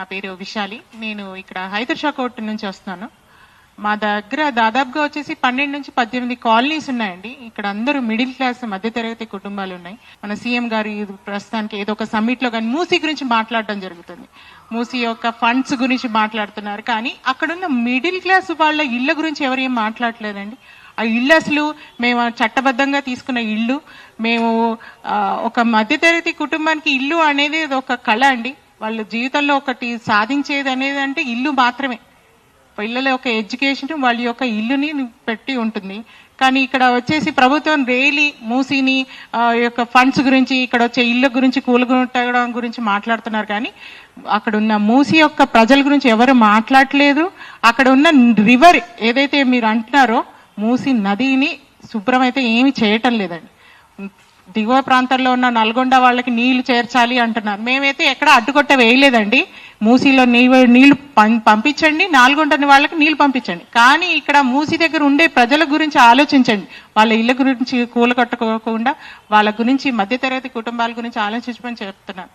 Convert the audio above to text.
నా పేరు విశాలి. నేను ఇక్కడ హైదర్షా కోర్ట్ నుంచి వస్తున్నాను. మా దగ్గర దాదాపుగా వచ్చేసి పన్నెండు నుంచి పద్దెనిమిది కాలనీస్ ఉన్నాయండి. ఇక్కడ అందరూ మిడిల్ క్లాస్ మధ్యతరగతి కుటుంబాలు ఉన్నాయి. మన సీఎం గారు ఇది ప్రస్తుతానికి ఏదో ఒక సమ్మిట్లో కానీ మూసీ గురించి మాట్లాడడం జరుగుతుంది. మూసీ యొక్క ఫండ్స్ గురించి మాట్లాడుతున్నారు. కానీ అక్కడున్న మిడిల్ క్లాస్ వాళ్ళ ఇళ్ళ గురించి ఎవరు ఏం మాట్లాడలేదండి. ఆ ఇల్లు అసలు మేము చట్టబద్ధంగా తీసుకున్న ఇల్లు మేము ఒక మధ్యతరగతి కుటుంబానికి ఇల్లు అనేది అది ఒక కళ అండి. వాళ్ళ జీవితంలో ఒకటి సాధించేది అనేది అంటే ఇల్లు మాత్రమే. పిల్లల యొక్క ఎడ్యుకేషన్ వాళ్ళ యొక్క ఇల్లుని పెట్టి ఉంటుంది. కానీ ఇక్కడ వచ్చేసి ప్రభుత్వం రేలీ మూసిని యొక్క ఫండ్స్ గురించి ఇక్కడ వచ్చే ఇళ్ళ గురించి కూలగొట్టడం గురించి మాట్లాడుతున్నారు. కానీ అక్కడ ఉన్న మూసి యొక్క ప్రజల గురించి ఎవరు మాట్లాడలేదు. అక్కడ ఉన్న రివర్ ఏదైతే మీరు అంటున్నారో మూసి నదిని శుభ్రమైతే ఏమీ చేయటం లేదండి. దిగువ ప్రాంతాల్లో ఉన్న నల్గొండ వాళ్ళకి నీళ్ళు చేర్చాలి అంటున్నారు. మేమైతే ఎక్కడ అడ్డుకొట్ట వేయలేదండి. మూసీలో నీళ్ళు నీళ్ళు పం- పంపించండి నల్గొండని వాళ్ళకి నీళ్ళు పంపించండి. కానీ ఇక్కడ మూసీ దగ్గర ఉండే ప్రజల గురించి ఆలోచించండి. వాళ్ళ ఇళ్ళ గురించి కూలగొట్టుకోకుండా వాళ్ళ గురించి మధ్యతరగతి కుటుంబాల గురించి ఆలోచించమని చెప్తున్నాను